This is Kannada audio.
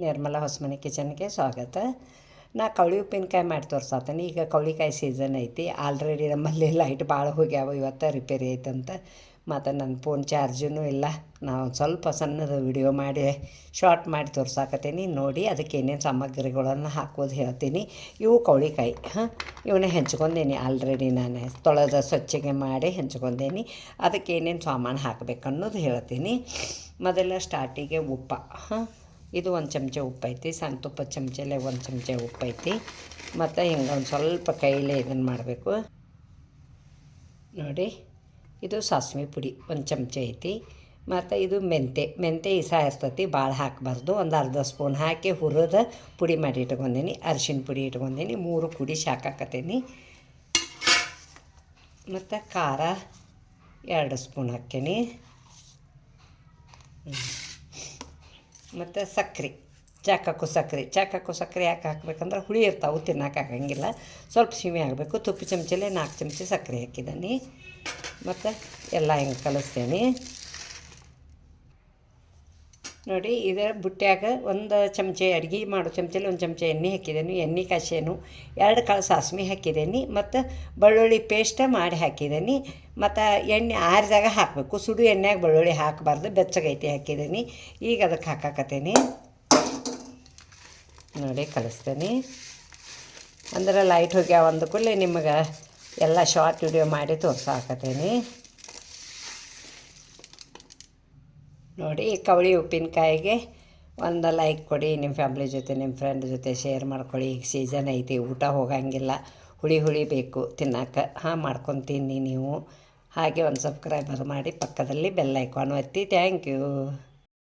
ನಿರ್ಮಲಾ ಹೊಸಮನೆ ಕಿಚನ್ಗೆ ಸ್ವಾಗತ. ನಾ ಕವಳಿ ಉಪ್ಪಿನಕಾಯಿ ಮಾಡಿ ತೋರ್ಸಾತೀನಿ. ಈಗ ಕವಳಿಕಾಯಿ ಸೀಸನ್ ಐತಿ. ಆಲ್ರೆಡಿ ನಮ್ಮಲ್ಲಿ ಲೈಟ್ ಭಾಳ ಹೋಗ್ಯಾವ. ಇವತ್ತು ರಿಪೇರಿ ಐತಂತ ಮತ್ತು ನನ್ನ ಫೋನ್ ಚಾರ್ಜೂ ಇಲ್ಲ. ನಾವು ಸ್ವಲ್ಪ ಸಣ್ಣದು ವಿಡಿಯೋ ಮಾಡಿ ಶಾರ್ಟ್ ಮಾಡಿ ತೋರ್ಸಾಕತ್ತೀನಿ ನೋಡಿ ಅದಕ್ಕೆ ಏನೇನು ಸಾಮಗ್ರಿಗಳನ್ನು ಹಾಕೋದು ಹೇಳ್ತೀನಿ. ಇವು ಕವಳಿಕಾಯಿ. ಹಾಂ? ಇವನ್ನ ಹೆಂಚ್ಕೊಂಡೇನಿ ಆಲ್ರೆಡಿ ನಾನು. ತೊಳೆದ ಸ್ವಚ್ಛಗೆ ಮಾಡಿ ಹೆಂಚ್ಕೊಂಡೇನಿ. ಅದಕ್ಕೆ ಏನೇನು ಸಾಮಾನು ಹಾಕಬೇಕನ್ನೋದು ಹೇಳ್ತೀನಿ. ಮೊದಲ ಸ್ಟಾರ್ಟಿಗೆ ಉಪ್ಪ. ಹಾಂ? ಇದು ಒಂದು ಚಮಚ ಉಪ್ಪು ಐತಿ ಸಣ್ಣ ತುಪ್ಪ ಚಮಚಲ್ಲೇ ಒಂದು ಚಮಚ ಉಪ್ಪು ಐತಿ ಮತ್ತು ಹಿಂಗೆ ಒಂದು ಸ್ವಲ್ಪ ಕೈಲೇ ಇದನ್ನು ಮಾಡಬೇಕು. ನೋಡಿ, ಇದು ಸಾಸ್ವೆ ಪುಡಿ ಒಂದು ಚಮಚ ಐತಿ. ಮತ್ತು ಇದು ಮೆಂತೆ ಮೆಂತೆ ಇಸ ಇರ್ತೈತಿ ಭಾಳ ಹಾಕಬಾರ್ದು. ಒಂದು ಅರ್ಧ ಸ್ಪೂನ್ ಹಾಕಿ ಹುರಿದ ಪುಡಿ ಮಾಡಿ ಇಟ್ಕೊಂಡೀನಿ, ಅರಿಶಿನ ಪುಡಿ ಇಟ್ಕೊಂಡೀನಿ, ಮೂರು ಪುಡಿ ಶಾಕಾಕತ್ತೀನಿ ಮತ್ತು ಖಾರ ಎರಡು ಸ್ಪೂನ್ ಹಾಕ್ತೀನಿ. ಮತ್ತು ಸಕ್ರೆ. ಚಾಕಕ್ಕು ಸಕ್ಕರೆ ಚಾಕಕ್ಕು ಸಕ್ಕರೆ ಯಾಕೆ ಹಾಕ್ಬೇಕಂದ್ರೆ ಹುಳಿ ಇರ್ತಾವೆ ತಿನ್ನಕ್ಕೆ ಆಗಂಗಿಲ್ಲ ಸ್ವಲ್ಪ ಸೀಮೆ ಆಗಬೇಕು ತುಪ್ಪ ಚಮಚಲ್ಲೇ ನಾಲ್ಕು ಚಮಚ ಸಕ್ಕರೆ ಹಾಕಿದ್ದೀನಿ. ಮತ್ತು ಎಲ್ಲ ಹಿಂಗೆ ಕಲಿಸ್ತೇನೆ. ನೋಡಿ ಇದರ ಬುಟ್ಟ್ಯಾಗ ಒಂದು ಚಮಚ ಅಡುಗೆ ಮಾಡೋ ಚಮಚಲ್ಲಿ ಒಂದು ಚಮಚ ಎಣ್ಣೆ ಹಾಕಿದ್ದೇನೆ ಎಣ್ಣೆ ಕಾಸೇನು ಎರಡು ಕಾಳು ಸಾಸ್ವೆ ಹಾಕಿದ್ದೀನಿ ಮತ್ತು ಬೆಳ್ಳುಳ್ಳಿ ಪೇಸ್ಟ್ ಮಾಡಿ ಹಾಕಿದ್ದೀನಿ ಮತ್ತು ಎಣ್ಣೆ ಆರಿದಾಗ ಹಾಕಬೇಕು. ಸುಡು ಎಣ್ಣೆಗೆ ಬೆಳ್ಳುಳ್ಳಿ ಹಾಕಬಾರ್ದು. ಬೆಚ್ಚಗೈತಿ ಹಾಕಿದ್ದೀನಿ ಈಗ ಅದಕ್ಕೆ ಹಾಕಾಕತ್ತೀನಿ. ನೋಡಿ, ಕಲಿಸ್ತೇನೆ. ಅಂದ್ರೆ ಲೈಟ್ ಹೋಗ್ಯಾವ ಅಂದ ಕೂಡಲೇ ನಿಮಗೆ ಎಲ್ಲ ಶಾರ್ಟ್ ವಿಡಿಯೋ ಮಾಡಿ ತೋರ್ಸಾಕತ್ತೀನಿ. ನೋಡಿ ಕವಳಿ ಉಪ್ಪಿನಕಾಯಿಗೆ ಒಂದು ಲೈಕ್ ಕೊಡಿ ನಿಮ್ಮ ಫ್ಯಾಮ್ಲಿ ಜೊತೆ ನಿಮ್ಮ ಫ್ರೆಂಡ್ ಜೊತೆ ಶೇರ್ ಮಾಡ್ಕೊಳ್ಳಿ. ಈಗ ಸೀಸನ್ ಐತಿ, ಊಟ ಹೋಗಂಗಿಲ್ಲ. ಹುಳಿ ಹುಳಿ ಬೇಕು ತಿನ್ನಕ್ಕೆ ಹಾಂ ಮಾಡ್ಕೊಂಡು ತಿನ್ನಿ ನೀವು. ಹಾಗೆ ಒಂದು ಸಬ್ಸ್ಕ್ರೈಬರ್ ಮಾಡಿ ಪಕ್ಕದಲ್ಲಿ ಬೆಲ್ ಐಕಾನ್ ಒತ್ತಿ. Thank you